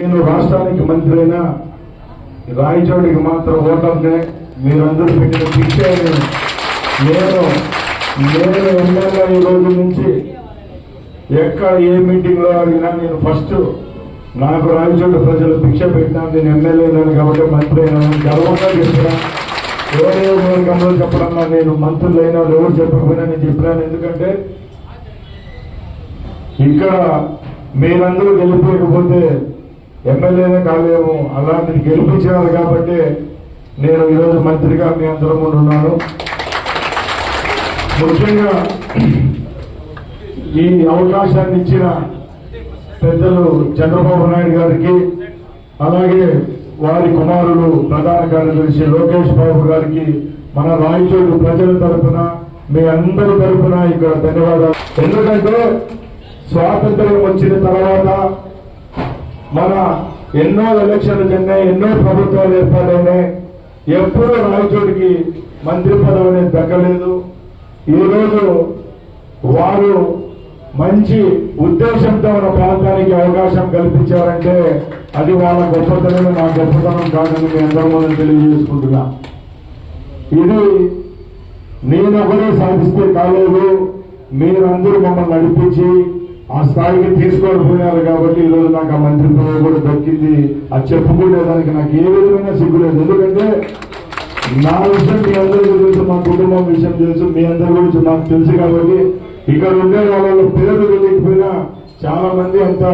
నేను రాష్ట్రానికి మంత్రి అయినా రాయచోటికి మాత్రం ఓటర్నే మీరందరూ పెట్టిన శిక్ష నేను. నేను ఎమ్మెల్యే ఈ రోజు నుంచి ఎక్కడ ఏ మీటింగ్లో అడిగినా నేను ఫస్ట్ నాకు రాయచోటి ప్రజలు భిక్ష పెట్టినా నేను ఎమ్మెల్యే కాబట్టి మంత్రి అయినాను గర్వంగా చెప్పినా. ఎవరే మూలకంలో చెప్పడన్నా నేను మంత్రులు అయినా ఎవరు చెప్పకపోయినా నేను చెప్పినాను. ఎందుకంటే ఇక్కడ మీరందరూ గెలిపేయకపోతే ఎమ్మెల్యేనే కాలేము. అలాంటి గెలిపించినారు కాబట్టి నేను ఈరోజు మంత్రిగా మీ అందరం ఉంటున్నాను ఉన్నాను ముఖ్యంగా ఈ అవకాశాన్ని ఇచ్చిన పెద్దలు చంద్రబాబు నాయుడు గారికి అలాగే వారి కుమారులు ప్రధాన కార్యదర్శి లోకేష్ బాబు గారికి మన రాయచూరు ప్రజల తరఫున మీ అందరి తరపున ఇక్కడ ధన్యవాదాలు. ఎందుకంటే స్వాతంత్ర్యం వచ్చిన తర్వాత మన ఎన్నో ఎలక్షన్లు జరిగినాయి ఎన్నో ప్రభుత్వాలు ఏర్పాటైనాయి ఎప్పుడూ రాయచోటికి మంత్రి పదవి అనేది దక్కలేదు. ఈరోజు వారు మంచి ఉద్దేశంతో మన ప్రాంతానికి అవకాశం కల్పించారంటే అది వాళ్ళ గొప్పతనం నా గొప్పతనం కాదని మీ అందరి తెలియజేసుకుంటున్నా. ఇది నేను సాధిస్తే కాలేదు. మీరందరూ మమ్మల్ని నడిపించి ఆ స్థాయికి తీసుకోకపోయినారు కాబట్టి ఈరోజు నాకు ఆ మంత్రి పదవి కూడా దక్కింది. అది చెప్పుకునేదానికి నాకు ఏ విధమైన సిగ్గు లేదు. ఎందుకంటే నా విషయం మీ అందరికీ తెలుసు మా కుటుంబం విషయం తెలుసు మీ అందరి గురించి నాకు తెలుసు కాబట్టి ఇక్కడ ఉండే వాళ్ళ పేరు తెలియకపోయినా చాలా మంది అంతా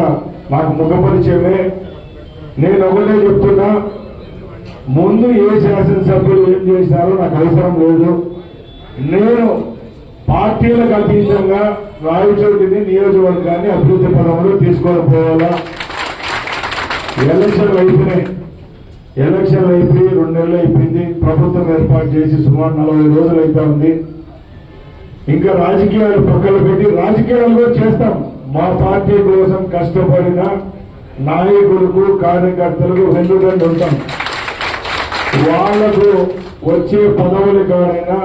నాకు ముఖపరిచయమే. నేను ఒకటే చెప్తున్నా ముందు ఏ శాసనసభ్యులు ఏం చేసినారో నాకు అవసరం లేదు. నేను పార్టీలకు అతీతంగా రాయచోటిని నియోజకవర్గాన్ని అభివృద్ధి పదంలో తీసుకొని పోవాలా ఎలక్షన్లు అయిపోయినాయి. ఎలక్షన్లు అయిపోయి రెండు నెలలు అయిపోయింది. ప్రభుత్వం ఏర్పాటు చేసి సుమారు నలభై రోజులు అయితే ఉంది. ఇంకా రాజకీయాలు పక్కన పెట్టి రాజకీయాలు కూడా చేస్తాం. మా పార్టీ కోసం కష్టపడిన నాయకులకు కార్యకర్తలకు వెన్నుదండి ఉంటాం. వాళ్ళకు వచ్చే పదవుల కాడైనా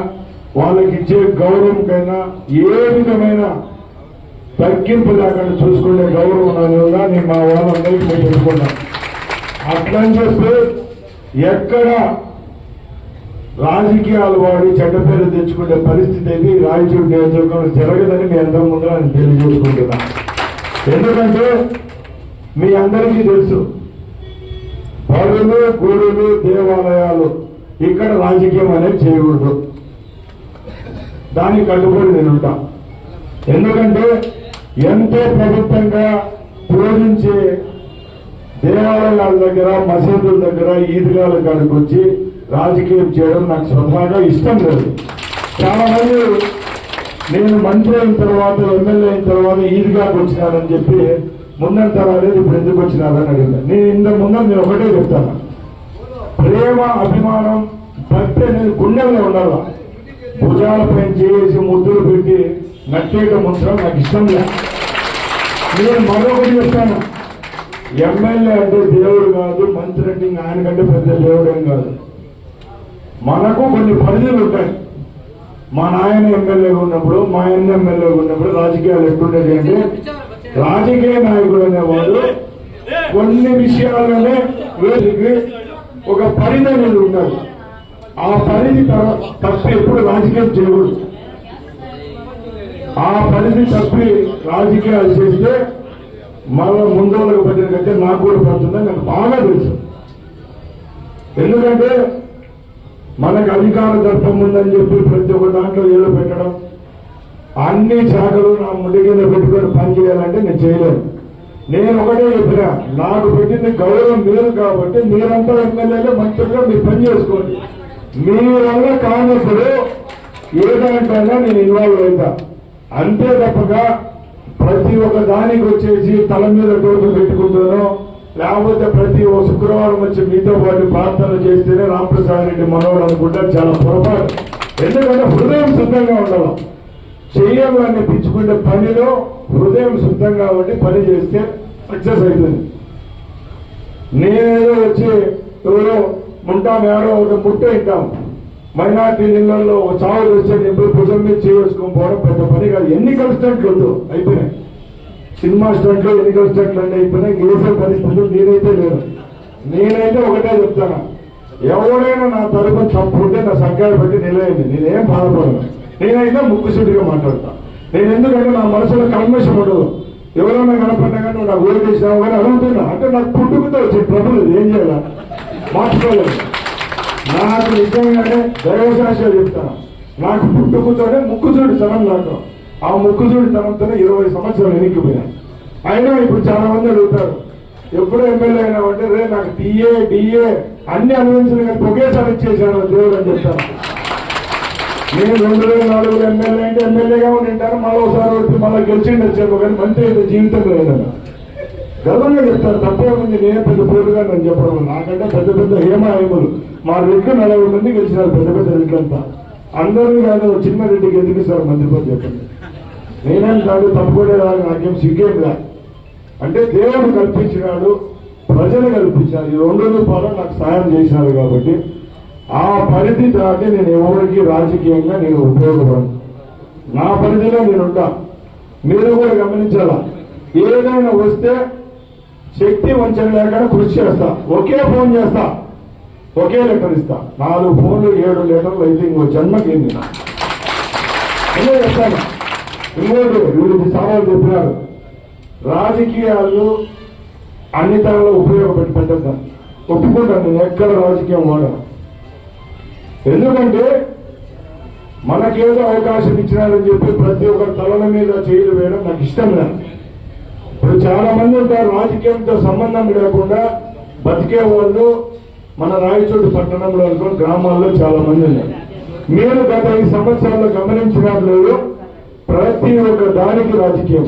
వాళ్ళకి ఇచ్చే గౌరవంకైనా ఏ విధమైన తగ్గింపు లేకుండా చూసుకునే గౌరవం నాది నేను మా వాళ్ళందరికీ మేము పెట్టుకున్నాం అట్లని చెప్పి ఎక్కడ రాజకీయాలు వాడి చెడ్డ పేరు తెచ్చుకునే పరిస్థితి అయితే ఈ రాయచూరు నియోజకవర్గం జరగదని మీ అందరి ముందు నేను తెలియజేసుకుంటున్నా. ఎందుకంటే మీ అందరికీ తెలుసు బడులు గుడులు దేవాలయాలు ఇక్కడ రాజకీయం అనేది చేయకూడదు. దానికి కట్టుబడి నేను ఉంటా ఎందుకంటే ఎంతో ప్రభుత్వంగా పూజించే దేవాలయాల దగ్గర మసీదుల దగ్గర ఈద్గాల కాడికి వచ్చి రాజకీయం చేయడం నాకు స్వతహాగా ఇష్టం లేదు. చాలా మంది నేను మంత్రి అయిన తర్వాత ఎమ్మెల్యే అయిన తర్వాత ఈద్గాకి వచ్చినానని చెప్పి ముందంత రాలేదు ఇప్పుడు ఎందుకు వచ్చినారని అడిగింది నేను ఇంత ముందు నేను ఒకటే చెప్తాను. ప్రేమ అభిమానం భక్తి అనేది గుండెల్లో ఉండాలి? భుజాలపై చేసి ముద్దులు పెట్టి నట్టేట మాత్రం నాకు ఇష్టం లేదు నేను మరొకటి చెప్తాను. ఎమ్మెల్యే అంటే దేవుడు కాదు మంత్రి అంటే ఆయన కంటే పెద్ద దేవుడేం కాదు. మనకు కొన్ని పరిధులు ఉంటాయి. మా నాయన ఎమ్మెల్యేగా ఉన్నప్పుడు మా ఆయన ఎమ్మెల్యేగా ఉన్నప్పుడు రాజకీయాలు ఎట్లుండేది అంటే రాజకీయ నాయకుడు అనేవాడు కొన్ని విషయాలనే వీరికి ఒక పరిధి అనేది ఉండాలి. ఆ పరిధి తప్పి ఎప్పుడు రాజకీయం చేయకూడదు. ఆ పరిధి తప్పి రాజకీయాలు చేస్తే మళ్ళా ముందు వాళ్ళకి పట్టిన కంటే నాకు కూడా పడుతుందని నాకు బాగా తెలుసు. ఎందుకంటే మనకు అధికార దర్పం ఉందని చెప్పి ప్రతి ఒక్క దాంట్లో ఏళ్ళు పెట్టడం అన్ని శాఖలు నా ముందు కింద పెట్టుకొని పని చేయాలంటే నేను చేయలేను. నేను ఒకటే చెప్పిన నాకు పెట్టింది గౌరవం మీరు కాబట్టి మీరంతా ఎమ్మెల్యేలు మంత్రులుగా మీరు పని చేసుకోండి. మీ వల్ల కానప్పుడు ఏ నేను ఇన్వాల్వ్ అవుతా. అంతే తప్పగా ప్రతి ఒక్క దానికి వచ్చేసి తల మీద టోపీ పెట్టుకుంటాను. లేకపోతే ప్రతి ఒక్క శుక్రవారం వచ్చి మీతో పాటు ప్రార్థన చేస్తేనే రామప్రసాద్ రెడ్డి మనోడు అనుకుంటారు. చాలా పొరపాటు. ఎందుకంటే హృదయం శుద్ధంగా ఉండాలి. చేయాలని పిచ్చుకునే పనిలో హృదయం శుద్ధంగా ఉండి పని చేస్తే సక్సెస్ అవుతుంది. నేనేదో వచ్చి ఎవరో ఉంటాం ఎవరో ఒక ముట్ట ఇంటాం మైనార్టీ నీళ్ళల్లో ఒక చావు వస్తే నింపి భుజం మీద చేసుకొని పోవడం పెద్ద పని కాదు. ఎన్ని స్టంట్లు వద్దు అయిపోయినాయి. సినిమా స్టంట్లు ఎన్నికల స్టంట్లు అంటే అయిపోయినాయి. వేసే పరిస్థితులు నేనైతే లేరు నేనైతే ఒకటే చెప్తాను. ఎవరైనా నా తరపున తప్పు ఉంటే నా సంఖ్యలు పెట్టి నిలయండి. నేనేం బాధపడను. నేనైతే ముక్కుసూటిగా మాట్లాడతా. నేను ఎందుకంటే నా మనసులో కల్మేషం ఉండదు. ఎవరైనా కనపడినా కానీ నువ్వు నాకు ఓటు చేసినావు కానీ అడుగుతున్నా అంటే నాకు పుట్టుకతో వచ్చి ప్రభులు ఏం చేయాలా? మార్చుకోలేదు నాకు నిజంగానే దైవశాస్త్రాలు చెప్తాను నాకు పుట్టుకతోనే ముక్కుచూడి తనం నాకు ఆ ముక్కుచూడి తనంతోనే ఇరవై సంవత్సరాలు ఎన్నికపోయాను అయినా ఇప్పుడు చాలా మంది అడుగుతారు. ఎప్పుడు ఎమ్మెల్యే అయినా అంటే రే నాకు డిఏ డిఏ అన్ని అనుభవించిన కానీ ఒకేసారి ఇచ్చేసాను దేవుడు అని చెప్తాను నేను రెండు వేల నాలుగు ఎమ్మెల్యే అంటే ఎమ్మెల్యేగా ఉంటాను మళ్ళీ ఒకసారి మళ్ళీ గెలిచిండి వచ్చాము కానీ మంత్రి అయితే జీవితం లేదన్నా గర్వంగా చెప్తారు తప్పేముంది నేనే పెద్ద పేరుగా నేను చెప్పడం నాకంటే పెద్ద పెద్ద హేమాయములు మా రెడ్డి నలభై మంది గెలిచినారు పెద్ద పెద్ద రెడ్లంతా. అందరూ కాదు చిన్న రెడ్డికి ఎందుకు ఇస్తారు మంత్రి చెప్పండి? నేనేం కాదు రాదు నాకేం సిగ్గేం రా. అంటే దేవుడు కల్పించినాడు ప్రజలు కల్పించారు ఈ రెండు రూపాయలు నాకు సాయం చేసినారు కాబట్టి ఆ పరిధి దాటి నేను ఎవరికి రాజకీయంగా నేను ఉపయోగపడను. నా పరిధిలో నేనుంటా. మీరు కూడా గమనించాలా? ఏదైనా వస్తే శక్తి వంచన లేకుండా కృషి చేస్తా. ఒకే ఫోన్ చేస్తా. ఒకే లెటర్ ఇస్తా. నాలుగు ఫోన్లు ఏడు లెటర్లు అయితే ఇంకో జన్మకి చెప్తాను ఇంకోటి వీళ్ళకి సవాలు చెప్పినారు. రాజకీయాలు అన్ని తరంలో ఉపయోగపెట్టి పెట్టద్దా? ఒప్పుకుంటాను నేను ఎక్కడ రాజకీయం వాడను. ఎందుకంటే మనకేదో అవకాశం ఇచ్చినారని చెప్పి ప్రతి ఒక్కరి తలల మీద చేయలు వేయడం నాకు ఇష్టం లేదు. ఇప్పుడు చాలా మంది ఉంటారు రాజకీయంతో సంబంధం లేకుండా బతికే వాళ్ళు మన రాయచోటి పట్టణంలో అనుకో గ్రామాల్లో చాలా మంది ఉన్నారు. మీరు గత ఈ సంవత్సరాల్లో గమనించినట్లేదు ప్రతి ఒక్క దానికి రాజకీయం.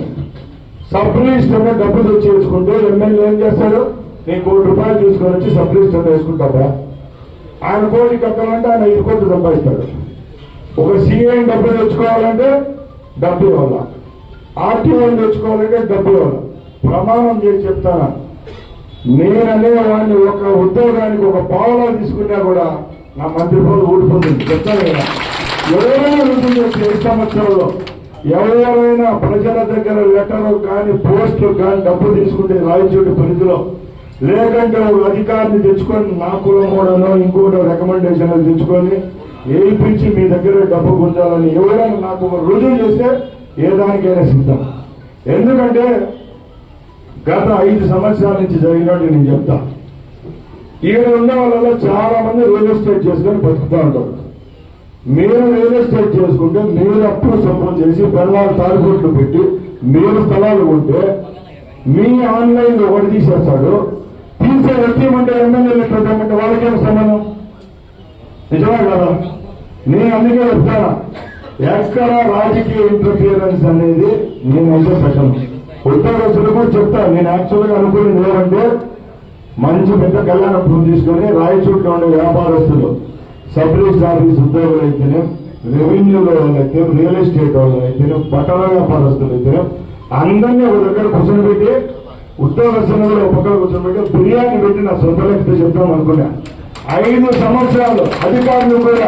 సబ్ రిజిస్టర్ డబ్బు తెచ్చేసుకుంటే ఎమ్మెల్యే ఏం చేస్తాడు? నేను కోటి రూపాయలు తీసుకొని వచ్చి సబ్ రిజిస్టర్ వేసుకుంటాడా ఆయన కోటి కట్టాలంటే ఆయన ఐదు కోట్లు సంపాదిస్తాడు ఒక సీఎం డబ్బు తెచ్చుకోవాలంటే డబ్బు ఇవ్వాలా? ఆర్టీఓని తెచ్చుకోవాలంటే డబ్బు ఇవ్వాలి? ప్రమాణం చేసి చెప్తాను నేననే వాడిని ఒక ఉద్యోగానికి ఒక పావులా తీసుకున్నా కూడా నా మంత్రి పదవి ఊడిపోతుంది. చెప్తాను కదా ఎవరైనా ఉంటుంది ఈ సంవత్సరంలో? ఎవరైనా ప్రజల దగ్గర లెటర్ కానీ పోస్టులు కానీ డబ్బు తీసుకుంటే రాయచోటి పరిధిలో? లేకంటే ఒక అధికారిని తెచ్చుకొని నా కులమూడనో ఇంకోటో రికమెండేషన్ తెచ్చుకొని ఏపించి మీ దగ్గర డబ్బు గుంజాలని ఎవరైనా నాకు ఒక రుజువు చేస్తే ఏ దానికైనా సిద్ధం. ఎందుకంటే గత ఐదు సంవత్సరాల నుంచి జరిగినట్టు నేను చెప్తా. ఈడ ఉన్న వాళ్ళలో చాలా మంది రియల్ ఎస్టేట్ చేసుకొని బతుకుతూ ఉంటారు. మీరు రియల్ ఎస్టేట్ చేసుకుంటే మీరు అప్పుడు సొంతం చేసి పెళ్ళాలు తాలిబోట్లు పెట్టి మీరు స్థలాలు ఉంటే మీ ఆన్లైన్లో ఒకటి తీసేస్తాడు. తీసే వ్యక్తిమంటే ఎమ్మెల్యేలు ఎట్లంటే వాళ్ళకేం సంబంధం? నిజమే కదా? నేను అందుకే చెప్తాను ఎక్కడ రాజకీయ ఇంటర్ఫియరెన్స్ అనేది నేనైతే పెట్టను. ఉద్యోగస్తులు కూడా చెప్తాను నేను యాక్చువల్గా అనుకునేది ఏమంటే మంచి పెద్ద కళ్యాణపురం తీసుకొని రాయచూట్లో ఉండే వ్యాపారస్తులు సబ్ రిజిస్టర్ ఆఫీస్ ఉద్యోగులు అయితేనే రెవెన్యూలో వాళ్ళైతే రియల్ ఎస్టేట్ వాళ్ళు అయితే బట్టల వ్యాపారస్తులు అయితేనే అందరినీ ఒక దగ్గర కూర్చొని ఉద్యోగస్తులు కూడా ఒక పక్కన కూర్చోబెట్టి బిర్యానీ పెట్టి నా సొంత లెక్కతో చెప్తాం అనుకున్నా. ఐదు సంవత్సరాలు అధికారులు కూడా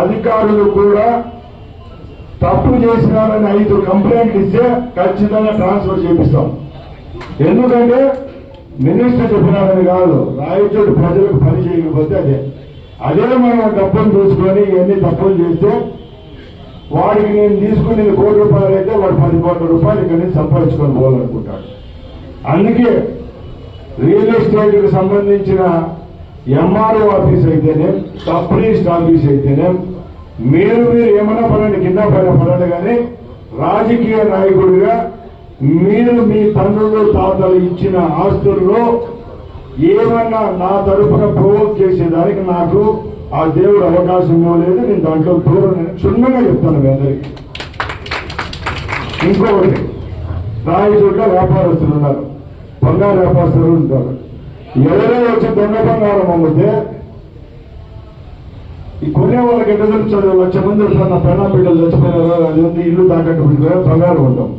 అధికారులు కూడా తప్పు చేసినారని ఐదు కంప్లైంట్లు ఇస్తే ఖచ్చితంగా ట్రాన్స్ఫర్ చేపిస్తాం. ఎందుకంటే మినిస్టర్ చెప్పినారని కాదు రాయచోటి ప్రజలకు పని చేయకపోతే అదే. అదే మనం డబ్బులు చూసుకొని ఇవన్నీ తప్పులు చేస్తే వాడికి నేను తీసుకుని కోటి రూపాయలు అయితే వాడు పది కోట్ల రూపాయలు ఇక్కడ నుంచి సంపాదించుకొని పోవాలనుకుంటాడు. అందుకే రియల్ ఎస్టేట్కి సంబంధించిన ఎంఆర్ఓ ఆఫీస్ అయితేనే సబ్ రిజిస్టర్ ఆఫీస్ అయితేనే మీరు మీరు ఏమైనా పడండి కింద పడండి కానీ రాజకీయ నాయకుడిగా మీరు మీ తండ్రులు తాతలు ఇచ్చిన ఆస్తుల్లో ఏమన్నా నా తరపున ప్రవోక్ చేసేదానికి నాకు ఆ దేవుడు అవకాశం ఇవ్వలేదు. నేను దాంట్లో దూరం క్షుణ్ణంగా చెప్తాను మీ అందరికీ. ఇంకొకటి రాయచోట్ల వ్యాపారస్తులు ఉన్నారు. బంగారు వ్యాపారస్తులు ఉంటారు. ఎవరో వచ్చి దొంగ బంగారం అమ్మితే ఈ కొనే వాళ్ళకి ఎంత తెలుస్తుంది? లక్ష మంది వస్తారు నా పెళ్ళ బిడ్డలు చచ్చిపోయినారు అది ఉంది ఇల్లు తాకట్టు పెట్టుకుని బంగారు కొంటాం.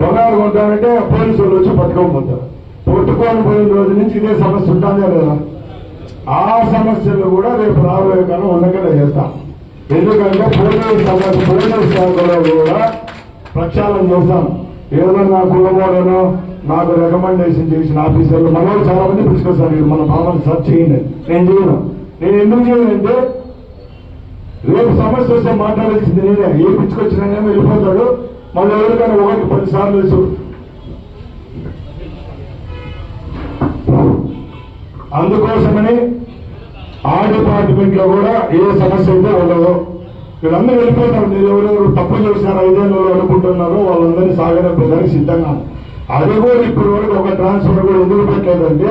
బంగారు కొంటామంటే పోలీసు వాళ్ళు వచ్చి పట్టుకోకపోతారు పట్టుకొని పోయిన రోజు నుంచి ఇదే సమస్య ఉంటుందే లేదా ఆ సమస్యలు కూడా రేపు రాబోయే కాలం ఉండకుండా చేస్తాం. ఎందుకంటే పోలీసు సమస్య పోలీసు శాఖలో కూడా ప్రక్షాళన చేస్తాం. ఏదో నా కులమోడనో నాకు రికమెండేషన్ చేసిన ఆఫీసర్లు మన చాలా మంది పిలుచుకొస్తారు మన భావన సర్చ్ చేయండి. నేను చేయను. నేను ఎందుకు చేయను అంటే రేపు సమస్య వస్తే మాట్లాడాల్సింది నేనే. ఏ పిచ్చుకొచ్చినా వెళ్ళిపోతాడు. మళ్ళీ ఎవరికైనా ఒకటి పది సార్లు అందుకోసమని ఆ డిపార్ట్మెంట్లో కూడా ఏ సమస్య అయితే ఉండదు వీళ్ళందరూ వెళ్ళిపోతారు. మీరు ఎవరెవరు తప్పు చేసినారు ఐదేళ్ళు అనుకుంటున్నారో వాళ్ళందరినీ సాగనంపేదానికి సిద్ధంగా అది కూడా ఇప్పటి వరకు ఒక ట్రాన్స్ఫర్ కూడా ఎందుకు పెట్టలేదంటే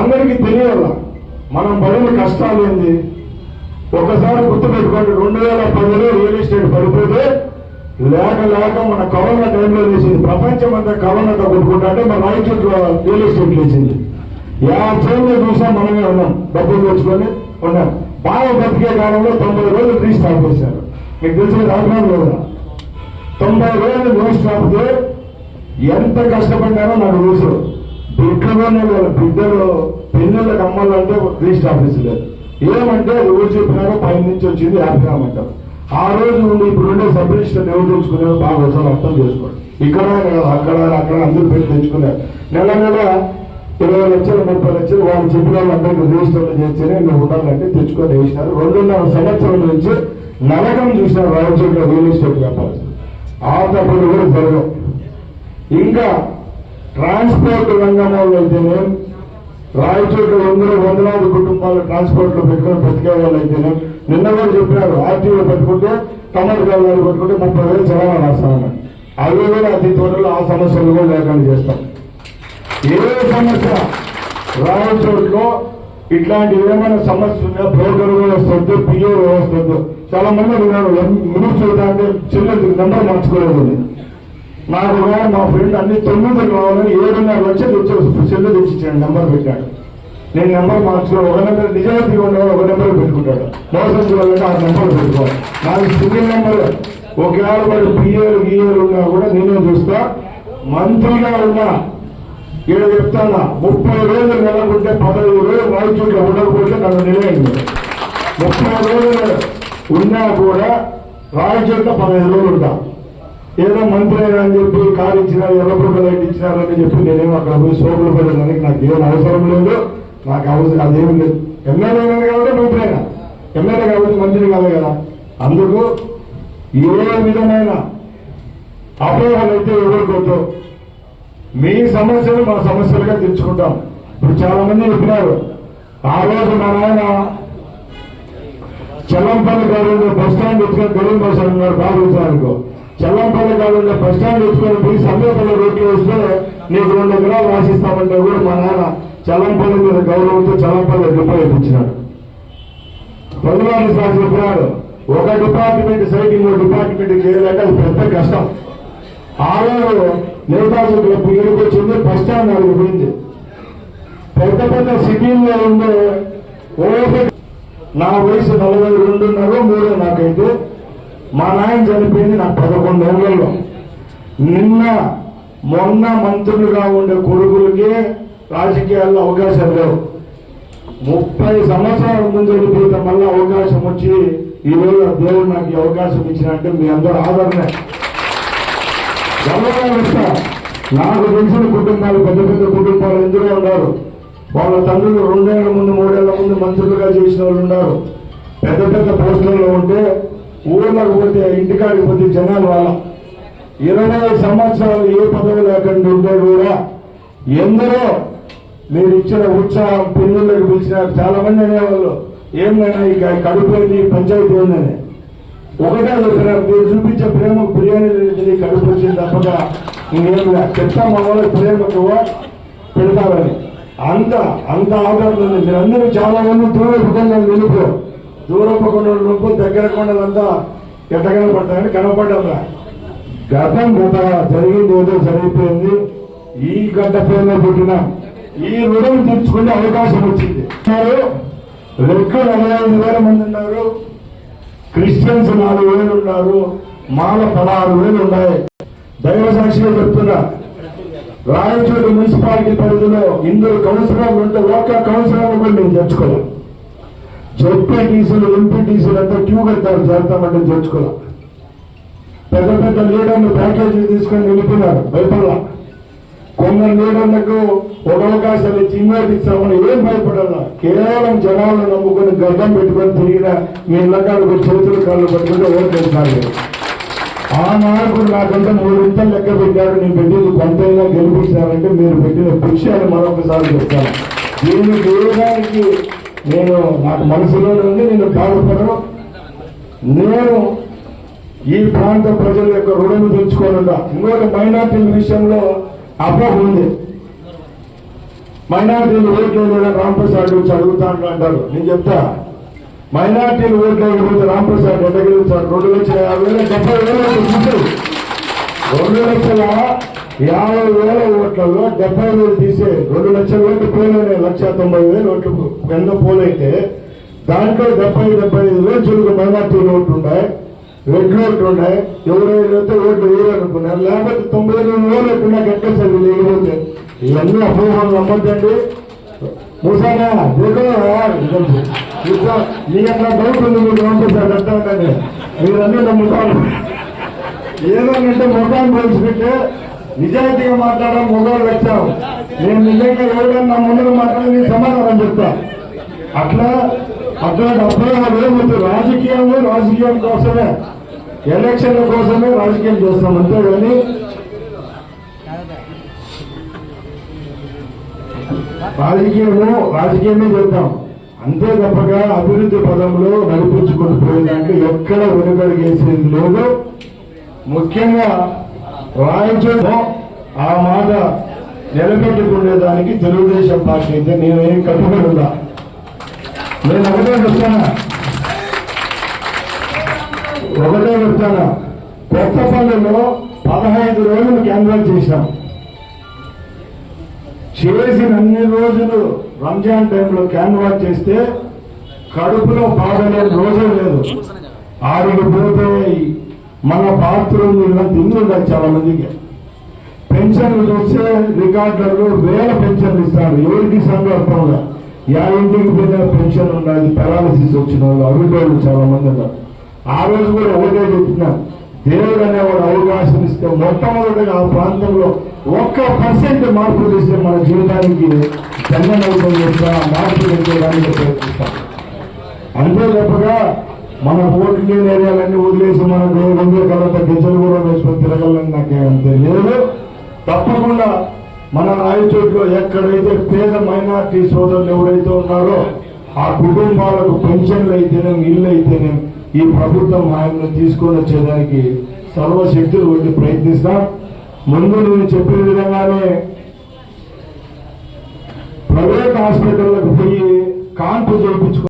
అందరికీ తెలియాల మనం పడిన కష్టాలు ఏంది? ఒకసారి గుర్తుపెట్టుకోండి రెండు వేల పదిలో రియల్ ఎస్టేట్ పడిపోతే లేక లేక మన కరోనా టైంలో వేసింది ప్రపంచం అంతా కరోనాతో కొట్టుకుంటా మన రాయచూరు రియల్ ఎస్టేట్ లేచింది. యాభై చూసాం మనమే ఉన్నాం. డబ్బులు తెచ్చుకొని ఉన్నాం. బాగా బతికే కాలంలో తొంభై రోజులు రీస్టార్ట్ చేశారు మీకు తెలిసిన రాజధాని లేదా తొంభై రోజులు రీస్టార్ట్తే ఎంత కష్టపడ్డారో నాకు తెలుసు. బిడ్డలోనే బిడ్డలు పిల్లలకు అమ్మాలంటే రిజిస్టర్ ఆఫీస్ లేదు ఏమంటే రోజు ఊరు చెప్పినారో పై నుంచి వచ్చింది ఆ రోజు నుండి ఇప్పుడు ఉండే సబ్ రిజిస్టర్ ఎవరు తెచ్చుకునేది బాగా ఒకసారి అర్థం చేసుకోండి. ఇక్కడ అక్కడ అక్కడ అందరూ పెట్టి తెచ్చుకున్నారు. నెల నెల ఇరవై లక్షలు ముప్పై లక్షలు వాళ్ళు చెప్పిన వాళ్ళందరికీ రిజిస్టర్లు చేస్తేనే నువ్వు ఉండాలంటే తెచ్చుకొని వేసినారు. రెండున్నర సంవత్సరం నుంచి నరకం చూసిన రాయచోట్ల రియల్ ఎస్టేట్ వ్యాపారం. ఆ తప్పులు కూడా జరగవు. ఇంకా ట్రాన్స్పోర్ట్ రంగంలో అయితేనే? రాయచోట్ల వందల వందలాది కుటుంబాలు ట్రాన్స్పోర్ట్లో పెట్టుకుని బతికే వాళ్ళు అయితేనే నిన్న కూడా చెప్పినారు ఆర్టీఓ పెట్టుకుంటే టమాటో గల్లాలు పెట్టుకుంటే ముప్పై వేలు చలానా రాస్తాను అవి కూడా అతి త్వరలో ఆ సమస్యలు కూడా లేకుండా చేస్తాం. ఏ సమస్య? రాయచోట్లో ఇట్లాంటి ఏమైనా సమస్య ఉన్నా బ్రోకర్ వ్యవస్థ వద్దు పిఓ వ్యవస్థ వద్దు చాలా మంది ఉన్నారు చూడటానికి చిన్న నెంబర్ మార్చుకోలేదు. నాకు కూడా మా ఫ్రెండ్ అన్ని తొమ్మిది కావాలని ఏడున్నర లక్షలు తెచ్చి సెల్లు తెచ్చిచ్చాడు నెంబర్ పెట్టాడు. నేను నెంబర్ మార్చుకో ఒక నెంబర్ నిజాయితీ ఉండేవాడు ఒక నెంబర్ పెట్టుకుంటాడు. మోసం చేయాలంటే ఆ నెంబర్ పెట్టుకోవాలి. నాకు సింగిల్ నెంబర్ ఒకవేళ వాడు పిఏలు గీఏలు ఉన్నా కూడా నేనే చూస్తా. మంత్రిగా ఉన్నా. ఇక్కడ చెప్తానా? ముప్పై రోజులు నెలకుంటే పదహైదు రోజులు రాయచూట్లో ఉండకపోతే నన్ను నిలయండి. ముప్పై రోజులు ఉన్నా కూడా రాయచోట్ల పదహైదు రోజులు ఉంటాను ఏదో మంత్రి అయినా అని చెప్పి కారు ఇచ్చినారు ఎర్రపుడు లైట్ ఇచ్చినారని చెప్పి నేనేమో అక్కడ పోయి సోపులు పెట్టడానికి నాకు ఏం అవసరం లేదు. నాకు అవసరం అదేమి లేదు. ఎమ్మెల్యే కాబట్టి మంత్రి అయినా ఎమ్మెల్యే కాబట్టి మంత్రి కాదు కదా. అందుకు ఏ విధమైన అపోహలు అయితే ఎవరికొద్దు మీ సమస్యలు మా సమస్యలుగా తెచ్చుకుంటాం ఇప్పుడు చాలా మంది చెప్పినారు ఆ రోజు మా నాయన చెల్లంపల్లి గారు బస్ స్టాండ్ వచ్చిన గరీబ్ బస్ స్టాండ్ ఉన్నారు బాబు అనుకో. చల్లంపల్లి కాలంలో బస్ స్టాండ్ తెచ్చుకొని పోయి సమీపంలో రోడ్లు వేస్తే నీకు రెండు ఎకరాలు రాసిస్తామంటే కూడా మా నాన్న చల్లంపల్లి మీద గౌరవంతో చల్లంపల్లి డిపో ఇప్పించినాడు పొందవారి సార్ చెప్పినాడు ఒక డిపార్ట్మెంట్ సైట్ ఇంకో డిపార్ట్మెంట్ చేయాలంటే అది పెద్ద కష్టం. ఆ రోజు నేతాజీ క్లబ్ ఇక్కడికి వచ్చింది బస్ స్టాండ్ అడిగి పోయింది. పెద్ద పెద్ద సిటీల్లో ఉండే ఓపెన్ నా వయసు నలభై రెండున్నర మూడు నాకైతే మా నాయన చనిపోయింది నాకు పదకొండు ఏళ్ళలో. నిన్న మొన్న మంత్రులుగా ఉండే కొడుకులకే రాజకీయాల్లో అవకాశం లేవు. ముప్పై సంవత్సరాల ముందు వెళ్ళిపోతే మళ్ళీ అవకాశం వచ్చి ఈ రోజు దేవుడు నాకు ఈ అవకాశం ఇచ్చినట్టు మీ అందరూ ఆదరణ. గర్వంగా నాకు తెలిసిన కుటుంబాలు పెద్ద పెద్ద కుటుంబాలు ఎందులో ఉన్నారు? వాళ్ళ తండ్రులు రెండేళ్ళ ముందు మూడేళ్ళ ముందు మంత్రులుగా చేసిన వాళ్ళు ఉన్నారు. పెద్ద పెద్ద పోస్టులలో ఉంటే ఊళ్ళకు పోతే ఇంటికాడికి పోతే జనాలు వాళ్ళ ఇరవై సంవత్సరాలు ఏ పదవి లేకుండా ఉంటే కూడా ఎందరో మీరు ఇచ్చిన ఉత్సాహం పిల్లలకు పిలిచినారు. చాలా మంది అనేవాళ్ళు ఏమైనా ఇక కడుపుంది పంచాయతీ ఉందని. ఒకటే చెప్పినారు మీరు చూపించే ప్రేమ బిర్యానీ లేదు కడుపు వచ్చింది తప్పగా ఇంకేం చెప్తా మా వాళ్ళ ప్రేమకు పెడతారని. అంత అంత ఆదరణ మీరు మీరందరూ చాలా మంది దూరపు కొండలు దూరపు కొండలు నిలుపు దగ్గర కొండలంతా ఎట్ట కనపడతాయని కనపడ్డా గతం గత జరిగింది ఏదో జరిగిపోయింది. ఈ గడ్డ పేరులో పుట్టిన ఈ రుణం తీర్చుకునే అవకాశం వచ్చింది. లెక్కలు అరవై నలభై ఐదు వేల మంది ఉన్నారు. క్రిస్టియన్స్ నాలుగు వేలు ఉన్నారు. మాల పదహారు వేలు ఉన్నాయి. దైవ సాక్షిగా చెప్తున్నా రాయచోటి మున్సిపాలిటీ పరిధిలో ఇందులో కౌన్సిలర్లు ఉంటే ఒక్క కౌన్సిలర్ కూడా మేము తెచ్చుకోలేదు. జెడ్పీటీసీలు ఎంపీటీసీలు అంతా క్యూ కట్టారు చేస్తామంటే తెచ్చుకోలే పెద్ద పెద్ద లీడర్లు ప్యాకేజీలు తీసుకొని వెళ్ళిపోయినారు భయపడాల? కొందరు లీడర్లకు ఒక అవకాశాలు ఇచ్చి ఇన్వైట్ ఇచ్చామని ఏం భయపడాల? కేవలం జనాలను నమ్ముకొని గడ్డం పెట్టుకొని తిరిగిన మీ ఇళ్ళకాలకు చేతులు కాళ్ళు పట్టుకుంటే ఓట్లు వేస్తారు. ఆ నాయకుడు నాకంటే మూడు ఇంతలు లెక్క పెట్టాడు. నేను పెట్టింది కొంతైనా గెలిపించారంటే మీరు పెట్టిన భిక్ష అని మరొకసారి చెప్తాను. దీన్ని చేయడానికి నేను నాకు మనసులో నుండి నేను బాధపడను నేను ఈ ప్రాంత ప్రజల యొక్క రుణం తెచ్చుకోనుండా ఇంకొక మైనార్టీల విషయంలో అపోహ ఉంది. మైనార్టీలు ఓట్లు రాంప్రసాద్ వచ్చి అడుగుతా అంటారు. నేను చెప్తా మైనార్టీలు ఓట్లు వేయకపోతే రాంప్రసాద్ ఎంత గెలుస్తాడు? రెండు లక్షల యాభై వేల డెబ్బై వేల రెండు లక్షల యాభై వేల ఓట్లలో డెబ్బై వేలు తీసే రెండు లక్షల ఓట్లు పోయిన లక్ష తొంభై వేలు ఓట్లు కింద పోలైతే దాంట్లో డెబ్బై డెబ్బై ఐదు వేలు చురుకు మైనార్టీ ఓట్లు ఉన్నాయి రెడ్ ఓట్లు ఉన్నాయి ఎవరైతే ఓట్లు వేయాలనుకున్నారు లేకపోతే తొంభై రెండు వేలు ఎక్కడ కట్టేసారు లేకపోతే ఇవన్నీ అపోహలు నమ్మద్దండి మూసానా దేకో ఇంకా మీ అట్లా డౌట్ ఉంది మీకు పంపిస్తారు అర్థం మీరన్నీ నమ్ముతారు ఏదనంటే మొగాన్ని పోల్చుకుంటే నిజాయితీగా మాట్లాడడం మొగాడు వచ్చావు నేను నిజంగా ఎవరికన్నా నా మాట్లాడి సమాధానం చెప్తా. అట్లా అట్లా అపోహలు ఏముంది రాజకీయము రాజకీయం కోసమే ఎలక్షన్ల కోసమే రాజకీయం చేస్తాం అంతేగాని రాజకీయము రాజకీయమే చేద్దాం అంతే తప్పగా అభివృద్ధి పదంలో నడిపించుకుని పోయిందంటే ఎక్కడ వెనుకడిగేసేది లేదు. ముఖ్యంగా రాయచూరు ఆ మాట నిలబెట్టుకునేదానికి తెలుగుదేశం పార్టీ అయితే నేను ఏం కట్టుబడి ఉందా నేను ఒకటే చెప్తానా? ఒకటే చెప్తానా? కొత్త పనుల్లో పదహైదు రోజులు క్యాన్వల్ చేశాం. చేసిన అన్ని రోజులు రంజాన్ టైంలో క్యాన్వాల్ చేస్తే కడుపులో బాధలేని రోజే లేదు. ఆడికి పోతే మన పాత్రలు ఇలా తిండి ఉండాలి చాలా మందికి. పెన్షన్లు చూస్తే రికార్డులలో వేల పెన్షన్లు ఇస్తారు. ఎవరికి సందర్భంగా యా ఇంటికి పోయిన పెన్షన్ ఉన్నది పెరాలసిస్ వచ్చిన వాళ్ళు అవిటోళ్ళు చాలా మంది ఉన్నారు. ఆ రోజు కూడా ఒకటే చెప్తున్నా దేవుడు అనేవాడు అవకాశం ఇస్తే మొట్టమొదటిగా ఆ ప్రాంతంలో ఒక్క పర్సెంట్ మార్పులు చేస్తే మన జీవితానికి జన్మనౌకం చేస్తా మార్పులు తెచ్చేయడానికి ప్రయత్నిస్తాం. అంతే తప్పగా మన ఓట్లు ఏరియాలన్నీ వదిలేసి మన రెండు కలత గిజలు కూడా వేసుకొని తిరగలని నాకు అంతే లేదు. తప్పకుండా మన రాయచోట్లో ఎక్కడైతే పేద మైనార్టీ సోదరులు ఎవరైతే ఉన్నారో ఆ కుటుంబాలకు పెన్షన్లు అయితేనే ఇల్లు అయితేనే ఈ ప్రభుత్వం ఆయన తీసుకొని వచ్చేదానికి సర్వశక్తులు కొట్టి ప్రయత్నిస్తాం. ముందు నేను చెప్పిన విధంగానే ప్రైవేట్ హాస్పిటల్లకు పోయి కాన్పు చేయించుకో